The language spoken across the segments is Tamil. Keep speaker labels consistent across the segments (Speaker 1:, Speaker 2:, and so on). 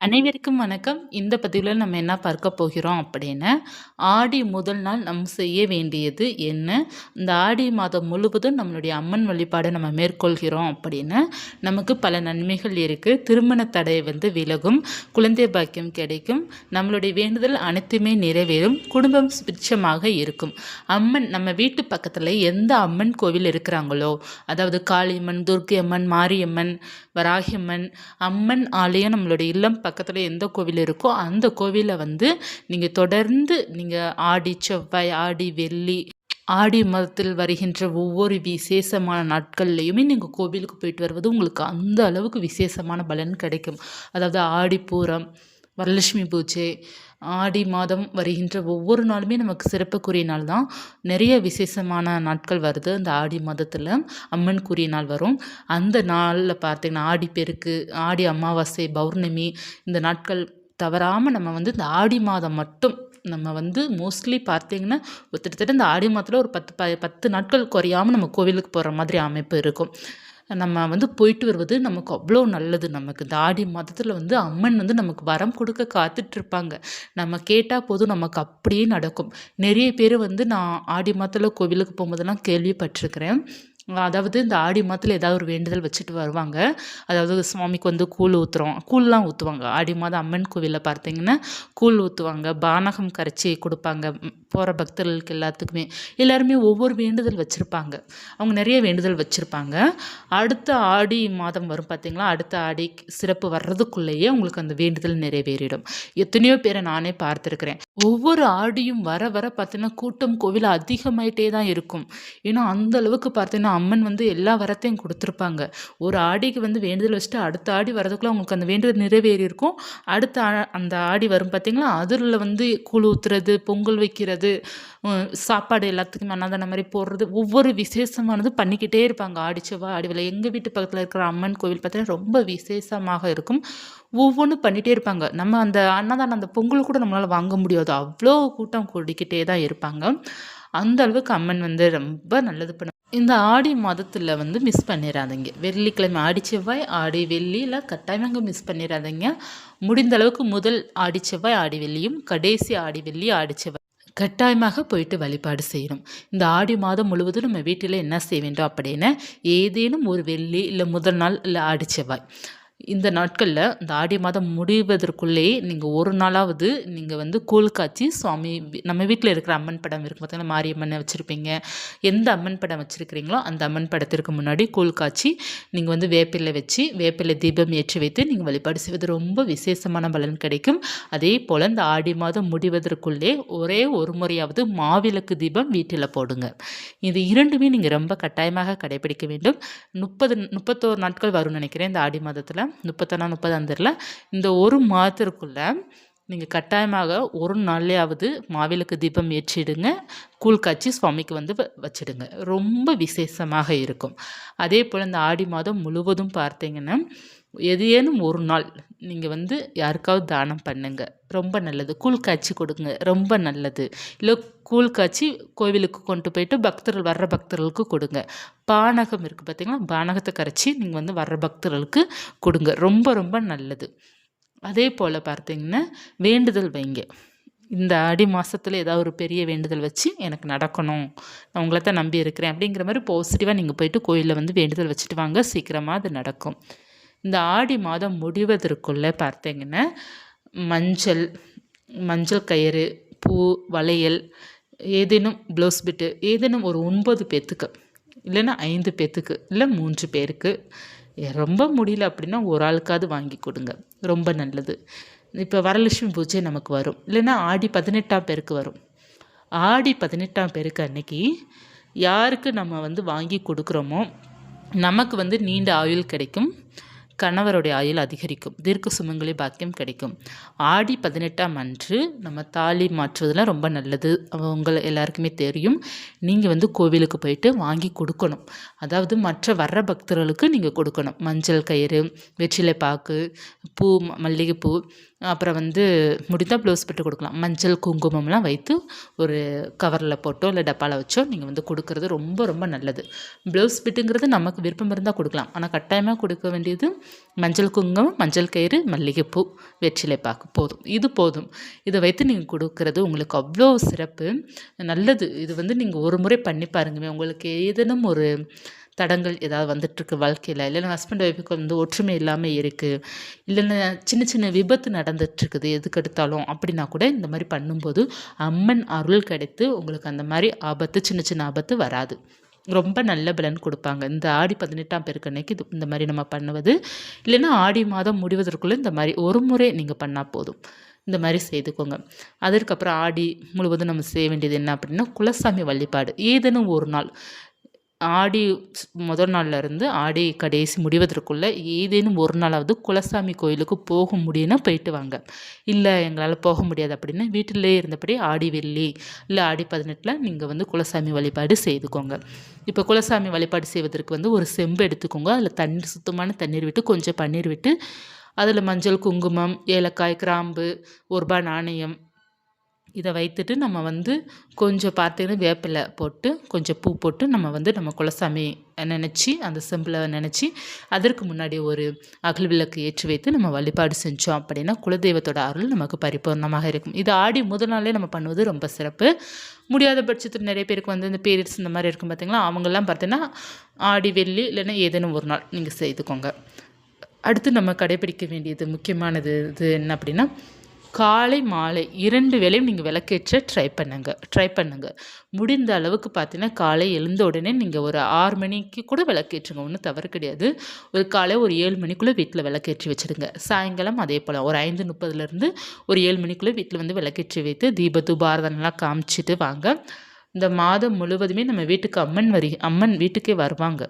Speaker 1: அனைவருக்கும் வணக்கம். இந்த பதிவில் நம்ம என்ன பார்க்க போகிறோம் அப்படின்னு ஆடி முதல் நாள் நம்ம செய்ய வேண்டியது என்ன? இந்த ஆடி மாதம் முழுவதும் நம்மளுடைய அம்மன் வழிபாடை நம்ம மேற்கொள்கிறோம் அப்படின்னு நமக்கு பல நன்மைகள் இருக்குது திருமண தடை வந்து விலகும் குழந்தை பாக்கியம் கிடைக்கும் நம்மளுடைய வேண்டுதல் அனைத்துமே நிறைவேறும் குடும்பம் சுபிட்சமாக இருக்கும். அம்மன் நம்ம வீட்டு பக்கத்தில் எந்த அம்மன் கோவில் இருக்கிறாங்களோ அதாவது காளியம்மன் துர்க்கை அம்மன் மாரியம்மன் வராகியம்மன் அம்மன் ஆலயம் நம்மளுடைய இல்லம் பக்கத்தில் எந்த கோவில் இருக்கோ அந்த கோவிலில் வந்து நீங்கள் தொடர்ந்து நீங்கள் ஆடி செவ்வாய் ஆடி வெள்ளி ஆடி மாதத்தில் வருகின்ற ஒவ்வொரு விசேஷமான நாட்கள்லையுமே நீங்கள் கோவிலுக்கு போயிட்டு வருவது உங்களுக்கு அந்த அளவுக்கு விசேஷமான பலன் கிடைக்கும். அதாவது ஆடிப்பூரம் வரலட்சுமி பூஜை ஆடி மாதம் வருகின்ற ஒவ்வொரு நாளுமே நமக்கு சிறப்புக்குரிய நாள் தான். நிறைய விசேஷமான நாட்கள் வருது. அந்த ஆடி மாதத்தில் அம்மனுக்குரிய நாள் வரும். அந்த நாளில் பார்த்திங்கன்னா ஆடி பெருக்கு ஆடி அமாவாசை பௌர்ணமி இந்த நாட்கள் தவறாமல் நம்ம வந்து இந்த ஆடி மாதம் மட்டும் நம்ம வந்து மோஸ்ட்லி பார்த்திங்கன்னா கிட்டத்தட்ட இந்த ஆடி மாதத்தில் ஒரு பத்து ப பத்து நாட்கள் குறையாமல் நம்ம கோவிலுக்கு போகிற மாதிரி அமைப்பு இருக்கும். நம்ம வந்து போயிட்டு வருவது நமக்கு அவ்வளோ நல்லது. நமக்கு இந்த ஆடி மாதத்தில் வந்து அம்மன் வந்து நமக்கு வரம் கொடுக்க காத்துட்ருப்பாங்க. நம்ம கேட்டால் போதும் நமக்கு அப்படியே நடக்கும். நிறைய பேர் வந்து நான் ஆடி மாதத்தில் கோவிலுக்கு போகும்போதெல்லாம் கேள்விப்பட்டிருக்கிறேன். அதாவது இந்த ஆடி மாதத்தில் ஏதாவது ஒரு வேண்டுதல் வச்சுட்டு வருவாங்க. அதாவது சுவாமிக்கு வந்து கூழ் ஊற்றுறோம் கூழ்லாம் ஊற்றுவாங்க ஆடி மாதம் அம்மன் கோவிலில் பார்த்தீங்கன்னா கூழ் ஊற்றுவாங்க பானகம் கரைச்சி கொடுப்பாங்க. போகிற பக்தர்களுக்கு எல்லாத்துக்குமே. எல்லாருமே ஒவ்வொரு வேண்டுதல் வச்சுருப்பாங்க. அவங்க நிறைய வேண்டுதல் வச்சுருப்பாங்க. அடுத்த ஆடி மாதம் வரும் பார்த்தீங்களா? அடுத்த ஆடி சிறப்பு வர்றதுக்குள்ளேயே உங்களுக்கு அந்த வேண்டுதல் நிறைவேறிடும். எத்தனையோ பேரை நானே பார்த்துருக்குறேன். ஒவ்வொரு ஆடியும் வர வர பார்த்தீங்கன்னா கூட்டம் கோவில் அதிகமாயிட்டே தான் இருக்கும். ஏன்னா அந்த அளவுக்கு பார்த்தீங்கன்னா அம்மன் வந்து எல்லா வரத்தையும் கொடுத்துருப்பாங்க. ஒரு ஆடிக்கு வந்து வேண்டுதல் வச்சுட்டு அடுத்த ஆடி வரதுக்குள்ளே உங்களுக்கு அந்த வேண்டுதல் நிறைவேறி இருக்கும் அடுத்த அந்த ஆடி வரும் பார்த்தீங்களா அதில் வந்து கூழ் ஊற்றுறது பொங்கல் வைக்கிறது சாப்பாடு எல்லாத்துக்குமே அன்னதான மாதிரி போடுறது ஒவ்வொரு விசேஷமானது பண்ணிக்கிட்டே இருப்பாங்க. ஆடி செவ்வாய் ஆடி விலை எங்கள் வீட்டு பக்கத்தில் இருக்கிற அம்மன் கோவில் பார்த்தீங்கன்னா ரொம்ப விசேஷமாக இருக்கும். ஒவ்வொன்றும் பண்ணிகிட்டே இருப்பாங்க. நம்ம அந்த அன்னதானம் அந்த பொங்கல் கூட நம்மளால் வாங்க முடியாது. அவ்வளோ கூட்டம் கூடிக்கிட்டே தான் இருப்பாங்க. அந்த அளவுக்கு அம்மன் வந்து ரொம்ப நல்லது பண்ண இந்த ஆடி மாதத்தில் வந்து மிஸ் பண்ணிடாதீங்க வெள்ளிக்கிழமை ஆடி செவ்வாய் ஆடி வெள்ளியில் கட்டாயமாக மிஸ் பண்ணிடாதீங்க முடிந்த அளவுக்கு முதல் ஆடி செவ்வாய் ஆடி வெள்ளியும் கடைசி ஆடி வெள்ளி ஆடி செவ்வாய். கட்டாயமாக போயிட்டு வழிபாடு செய்யணும். இந்த ஆடி மாதம் முழுவதும் நம்ம வீட்டில் என்ன செய்ய வேண்டும் அப்படின்னு ஏதேனும் ஒரு வெள்ளி இல்லை முதல் நாள் இல்லை ஆடி செவ்வாய். இந்த நாட்களில் இந்த ஆடி மாதம் முடிவதற்குள்ளேயே நீங்கள் ஒரு நாளாவது நீங்கள் வந்து கூழ் காய்ச்சி சுவாமி நம்ம வீட்டில் இருக்கிற அம்மன் படம் இருக்கும் பார்த்தீங்கன்னா மாரியம்மன் வச்சுருப்பீங்க. எந்த அம்மன் படம் வச்சுருக்கிறீங்களோ அந்த அம்மன் படத்திற்கு முன்னாடி கூழ் காய்ச்சி நீங்கள் வந்து வேப்பிலை வச்சு வேப்பிலை தீபம் ஏற்றி வைத்து நீங்கள் வழிபாடு செய்வது ரொம்ப விசேஷமான பலன் கிடைக்கும். அதே போல் இந்த ஆடி மாதம் முடிவதற்குள்ளே ஒரே ஒரு முறையாவது மாவிளக்கு தீபம் வீட்டில் போடுங்க. இது இரண்டுமே நீங்கள் ரொம்ப கட்டாயமாக கடைபிடிக்க வேண்டும். முப்பது முப்பத்தோரு நாட்கள் வரும்னு நினைக்கிறேன் இந்த ஆடி மாதத்தில். முப்பத்தொன்னா முப்பதாம் தெரில இந்த ஒரு மாதத்திற்குள்ளே நீங்கள் கட்டாயமாக ஒரு நாள்லேயாவது மாவிளக்கு தீபம் ஏற்றிடுங்க. கூழ் காய்ச்சி சுவாமிக்கு வந்து வச்சிடுங்க. ரொம்ப விசேஷமாக இருக்கும். அதே போல் இந்த ஆடி மாதம் முழுவதும் பார்த்தீங்கன்னா எதேனும் ஒரு நாள் நீங்கள் வந்து யாருக்காவது தானம் பண்ணுங்க. ரொம்ப நல்லது. கூழ் காய்ச்சி கொடுங்க. ரொம்ப நல்லது. இல்லை கூழ் காய்ச்சி கோவிலுக்கு கொண்டு போயிட்டு பக்தர்கள் வர்ற பக்தர்களுக்கு கொடுங்க. பானகம் இருக்குது பார்த்திங்களா பானகத்தை கரைச்சி நீங்கள் வந்து வர்ற பக்தர்களுக்கு கொடுங்க. ரொம்ப ரொம்ப நல்லது. அதே போல் பார்த்தீங்கன்னா வேண்டுதல் வைங்க. இந்த ஆடி மாதத்தில் ஏதாவது ஒரு பெரிய வேண்டுதல் வச்சு எனக்கு நடக்கணும். நான் உங்களை தான் நம்பி இருக்கிறேன் அப்படிங்கிற மாதிரி பாசிட்டிவாக நீங்கள் போயிட்டு கோயிலில் வந்து வேண்டுதல் வச்சுட்டு வாங்க. சீக்கிரமாக அது நடக்கும். இந்த ஆடி மாதம் முடிவதற்குள்ளே பார்த்தீங்கன்னா மஞ்சள் மஞ்சள் கயிறு பூ வளையல் ஏதேனும் ப்ளவுஸ் பிட்டு ஏதேனும் ஒரு ஒன்பது பேர்த்துக்கு இல்லைன்னா ஐந்து பேர்த்துக்கு இல்லை மூன்று பேருக்கு ரொம்ப முடியல அப்படின்னா ஒரு ஆளுக்காவது வாங்கி கொடுங்க. ரொம்ப நல்லது. இப்போ வரலட்சுமி பூஜை நமக்கு வரும். இல்லைன்னா ஆடி பதினெட்டாம் பேருக்கு வரும். ஆடி பதினெட்டாம் பேருக்கு அன்னைக்கு யாருக்கு நம்ம வந்து வாங்கி கொடுக்குறோமோ நமக்கு வந்து நீண்ட ஆயுள் கிடைக்கும். கணவருடைய ஆயுள் அதிகரிக்கும். தீர்க்க சுமங்கலி பாக்கியம் கிடைக்கும். ஆடி பதினெட்டாம் அன்று நம்ம தாலி மாற்றுவதெல்லாம் ரொம்ப நல்லது. உங்களை எல்லாருக்குமே தெரியும். நீங்கள் வந்து கோவிலுக்கு போயிட்டு வாங்கி கொடுக்கணும். அதாவது மற்ற வர்ற பக்தர்களுக்கு நீங்கள் கொடுக்கணும். மஞ்சள் கயிறு வெற்றிலை பாக்கு பூ மல்லிகைப்பூ அப்புறம் வந்து முடிந்தால் ப்ளவுஸ் போட்டு கொடுக்கலாம். மஞ்சள் குங்குமம்லாம் வைத்து ஒரு கவரில் போட்டோ இல்லை டப்பாவில் வச்சோ நீங்கள் வந்து கொடுக்குறது ரொம்ப ரொம்ப நல்லது. ப்ளவுஸ் பிட்டுங்கிறது நமக்கு விருப்பம் இருந்தால் கொடுக்கலாம். ஆனால் கட்டாயமாக கொடுக்க வேண்டியது மஞ்சள் குங்குமம் மஞ்சள் கயிறு மல்லிகைப்பூ வெற்றிலை பாக்கு. போதும். இது போதும். இதை வைத்து நீங்கள் கொடுக்கறது உங்களுக்கு அவ்வளோ சிறப்பு. நல்லது. இது வந்து நீங்கள் ஒரு முறை பண்ணி பாருங்கமே. உங்களுக்கு ஏதேனும் ஒரு தடங்கள் ஏதாவது வந்துட்டுருக்கு வாழ்க்கையில்? இல்லைன்னா ஹஸ்பண்ட் ஒய்ஃபுக்கு வந்து ஒற்றுமை இல்லாமல் இருக்குது இல்லைன்னா சின்ன சின்ன விபத்து நடந்துட்டுருக்குது. எதுக்கெடுத்தாலும் அப்படின்னா கூட இந்த மாதிரி பண்ணும்போது அம்மன் அருள் கிடைத்து உங்களுக்கு அந்த மாதிரி ஆபத்து சின்ன சின்ன ஆபத்து வராது. ரொம்ப நல்ல பலன் கொடுப்பாங்க. இந்த ஆடி பதினெட்டாம் பேருக்கு அன்னைக்கு இது இந்த மாதிரி நம்ம பண்ணுவது. இல்லைன்னா ஆடி மாதம் முடிவதற்குள்ளே இந்த மாதிரி ஒரு முறை நீங்கள் பண்ணால் போதும். இந்த மாதிரி செய்துக்கோங்க. அதற்கப்புறம் ஆடி முழுவதும் நம்ம செய்ய வேண்டியது என்ன அப்படின்னா குலசாமி வழிபாடு. ஏதேனும் ஒரு நாள். ஆடி முதல் நாள்லேருந்து ஆடி கடைசி முடிவதற்குள்ளே ஏதேனும் ஒரு நாளாவது குலசாமி கோயிலுக்கு போக முடியும்னா போயிட்டு வாங்க. இல்லை எங்களால் போக முடியாது அப்படின்னா வீட்டிலே இருந்தபடி ஆடி வெள்ளி இல்லை ஆடி பதினெட்டில் நீங்கள் வந்து குலசாமி வழிபாடு செய்துக்கோங்க. இப்போ குலசாமி வழிபாடு செய்வதற்கு வந்து ஒரு செம்பு எடுத்துக்கோங்க. அதில் தண்ணீர் சுத்தமான தண்ணீர் விட்டு கொஞ்சம் பன்னீர் விட்டு அதில் மஞ்சள் குங்குமம் ஏலக்காய் கிராம்பு ஒரு ரூபாய் நாணயம் இதை வைத்துட்டு நம்ம வந்து கொஞ்சம் பார்த்தீங்கன்னா வேப்பிலை போட்டு கொஞ்சம் பூ போட்டு நம்ம வந்து நம்ம குலசாமி நினச்சி அந்த சிம்பிளை நினச்சி அதற்கு முன்னாடி ஒரு அகல் விளக்கு ஏற்றி வைத்து நம்ம வழிபாடு செஞ்சோம் அப்படின்னா குலதெய்வத்தோட அருள் நமக்கு பரிபூர்ணமாக இருக்கும். இது ஆடி முதல் நாளே நம்ம பண்ணுவது ரொம்ப சிறப்பு. முடியாத பட்சத்தில் நிறைய பேருக்கு வந்து இந்த பீரியட்ஸ் இந்த மாதிரி இருக்கும் பார்த்திங்களா அவங்கெல்லாம் பார்த்தீங்கன்னா ஆடி வெள்ளி இல்லைன்னா ஏதேனும் ஒரு நாள் நீங்கள் செய்துக்கோங்க. அடுத்து நம்ம கடைபிடிக்க வேண்டியது முக்கியமானது இது என்ன அப்படின்னா காலை மாலை இரண்டு வேளையும் நீங்கள் விளக்கேற்ற ட்ரை பண்ணுங்கள் ட்ரை பண்ணுங்கள் முடிந்த அளவுக்கு பார்த்தீங்கன்னா காலை எழுந்த உடனே நீங்கள் ஒரு ஆறு மணிக்கு கூட விளக்கேற்றுங்க ஒன்றும் தவறு கிடையாது. ஒரு காலை ஒரு ஏழு மணிக்குள்ளே வீட்டில் விளக்கேற்றி வச்சுருங்க சாயங்காலம் அதே போல் ஒரு ஐந்து முப்பதுலேருந்து ஒரு ஏழு மணிக்குள்ளே வீட்டில் வந்து விளக்கேற்றி வைத்து தீபத்து துபாரதனெலாம் காமிச்சிட்டு வாங்க. இந்த மாதம் முழுவதுமே நம்ம வீட்டுக்கு அம்மன் வரி அம்மன் வீட்டுக்கே வருவாங்க.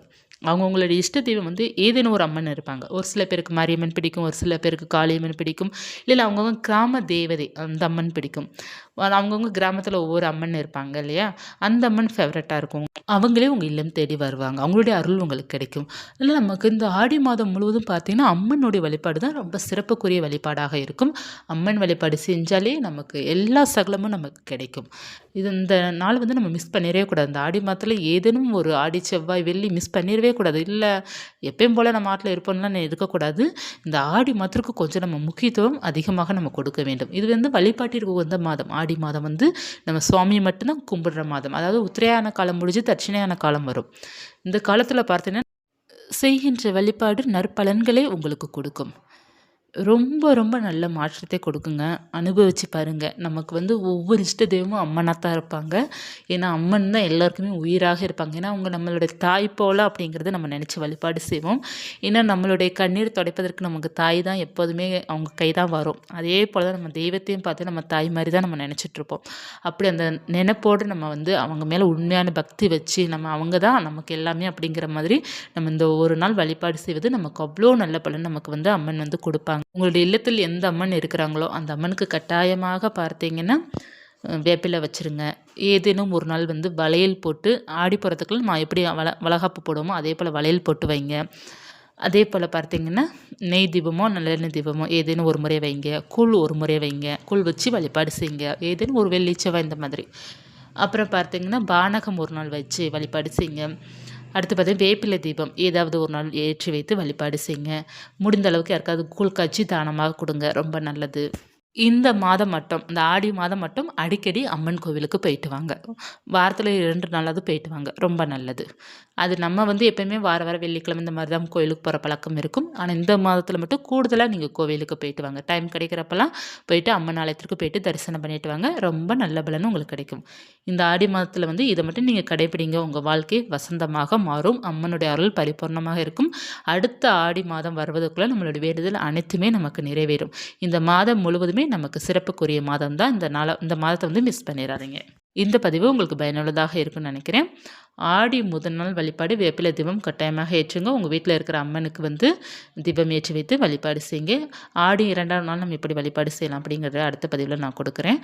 Speaker 1: அவங்கவுங்களுடைய இஷ்ட தெய்வம் வந்து ஏதேனும் ஒரு அம்மன் இருப்பாங்க. ஒரு சில பேருக்கு மாரியம்மன் பிடிக்கும் ஒரு சில பேருக்கு காளியம்மன் பிடிக்கும். இல்லை அவங்கவுங்க கிராம தேவதை அந்த அம்மன் பிடிக்கும். அவங்கவுங்க கிராமத்தில் ஒவ்வொரு அம்மன் இருப்பாங்க இல்லையா? அந்த அம்மன் ஃபேவரட்டாக இருக்கும். அவங்களே உங்கள் இல்லம் தேடி வருவாங்க. அவங்களுடைய அருள் உங்களுக்கு கிடைக்கும். இல்லை நமக்கு இந்த ஆடி மாதம் முழுவதும் பார்த்திங்கன்னா அம்மனுடைய வழிபாடு தான் ரொம்ப சிறப்புக்குரிய வழிபாடாக இருக்கும். அம்மன் வழிபாடு செஞ்சாலே நமக்கு எல்லா சகலமும் நமக்கு கிடைக்கும். இது இந்த நாள் வந்து நம்ம மிஸ் பண்ணிடவே கூடாது. இந்த ஆடி மாதத்தில் ஏதேனும் ஒரு ஆடி செவ்வாய் வெள்ளி மிஸ் பண்ணிடவே கூடாது. இல்லை எப்பயும் போல் நம்ம ஆட்டில் இருப்போம்லாம் இருக்கக்கூடாது. இந்த ஆடி மாதத்துக்கு கொஞ்சம் நம்ம முக்கியத்துவம் அதிகமாக நம்ம கொடுக்க வேண்டும். இது வந்து வழிபாட்டிற்கு உகந்த மாதம். ஆடி மாதம் வந்து நம்ம சுவாமியை மட்டும்தான் கும்பிடுற மாதம். அதாவது உத்திரையான காலம் முடிஞ்சு தட்சிணையான காலம் வரும். இந்த காலத்தில் பார்த்தீங்கன்னா செய்கின்ற வழிபாடு நற்பலன்களே உங்களுக்கு கொடுக்கும். ரொம்ப ரொம்ப நல்ல மாற்றத்தை கொடுக்குங்க. அனுபவித்து பாருங்கள் நமக்கு வந்து ஒவ்வொரு இஷ்ட தெய்வமும் அம்மனாக தான் இருப்பாங்க. ஏன்னா அம்மன் தான் எல்லாருக்குமே உயிராக இருப்பாங்க. ஏன்னா அவங்க நம்மளுடைய தாய் போல் அப்படிங்கிறத நம்ம நினச்சி வழிபாடு செய்வோம். ஏன்னா நம்மளுடைய கண்ணீர் துடைப்பதற்கு நமக்கு தாய் தான் எப்போதுமே அவங்க கை தான் வரும். அதே போல் தான் நம்ம தெய்வத்தையும் பார்த்து நம்ம தாய் மாதிரி தான் நம்ம நினச்சிட்ருப்போம் அப்படி அந்த நினைப்போடு நம்ம வந்து அவங்க மேலே உண்மையான பக்தி வச்சு நம்ம அவங்க தான் நமக்கு எல்லாமே அப்படிங்கிற மாதிரி நம்ம இந்த ஒரு நாள் வழிபாடு செய்வது நமக்கு அவ்வளோ நல்ல பலன் நமக்கு வந்து அம்மன் வந்து கொடுப்பாங்க. உங்களுடைய இல்லத்தில் எந்த அம்மன் இருக்கிறாங்களோ அந்த அம்மனுக்கு கட்டாயமாக பார்த்தீங்கன்னா வேப்பிலை வச்சுருங்க. ஏதேனும் ஒரு நாள் வந்து வளையல் போட்டு ஆடி போகிறதுக்குள்ள நான் எப்படி வள வளகாப்பு போடுவோமோ அதே போல் வளையல் போட்டு வைங்க. அதே போல் பார்த்தீங்கன்னா நெய் தீபமோ நல்லெண்ணெய் தீபமோ ஏதேனும் ஒரு முறை வைங்க. கூழ் ஒரு முறை வைங்க. கூழ் வச்சு வழிபாடு செய்யுங்க. ஏதேனும் ஒரு வெள்ளிச்சவா இந்த மாதிரி. அப்புறம் பார்த்தீங்கன்னா பானகம் ஒரு நாள் வச்சு வழிபாடு செய்யுங்க. அடுத்து பார்த்தீங்கன்னா வேப்பிலை தீபம். ஏதாவது ஒரு நாள் ஏற்றி வைத்து வழிபாடு செய்யுங்க. முடிந்த அளவுக்கு யாருக்காவது கூழ் காய்ச்சி தானமாக கொடுங்க. ரொம்ப நல்லது. இந்த மாதம் மட்டும் இந்த ஆடி மாதம் மட்டும் அடிக்கடி அம்மன் கோவிலுக்கு போயிட்டு வாங்க. வாரத்தில் இரண்டு நாளாவது போயிட்டு வாங்க. ரொம்ப நல்லது. அது நம்ம வந்து எப்பயுமே வார வாரம் வெள்ளிக்கிழமை இந்த மாதிரி தான் கோவிலுக்கு போகிற பழக்கம் இருக்கும். ஆனால் இந்த மாதத்தில் மட்டும் கூடுதலாக நீங்கள் கோவிலுக்கு போயிட்டு வாங்க. டைம் கிடைக்கிறப்பெல்லாம் போயிட்டு அம்மன் ஆலயத்திற்கு போயிட்டு தரிசனம் பண்ணிட்டு வாங்க. ரொம்ப நல்ல பலன் உங்களுக்கு கிடைக்கும். இந்த ஆடி மாதத்தில் வந்து இதை மட்டும் நீங்கள் கடைபிடிங்க. உங்கள் வாழ்க்கை வசந்தமாக மாறும். அம்மனுடைய அருள் பரிபூர்ணமாக இருக்கும். அடுத்த ஆடி மாதம் வருவதற்குள்ளே நம்மளுடைய வேண்டுதல் அனைத்துமே நமக்கு நிறைவேறும். இந்த மாதம் முழுவதுமே எல்லாமே நமக்கு சிறப்புக்குரிய மாதம் தான் இந்த நாள இந்த மாதத்தை வந்து மிஸ் பண்ணிடாதீங்க இந்த பதிவு உங்களுக்கு பயனுள்ளதாக இருக்கும்னு நினைக்கிறேன். ஆடி முதல் நாள் வழிபாடு வேப்பிலை தீபம் கட்டாயமாக ஏற்றுங்க. உங்கள் வீட்டில் இருக்கிற அம்மனுக்கு வந்து தீபம் ஏற்றி வைத்து வழிபாடு செய்யுங்க. ஆடி இரண்டாம் நாள் நம்ம எப்படி வழிபாடு செய்யலாம் அப்படிங்கிறத அடுத்த பதிவில் நான் கொடுக்குறேன்.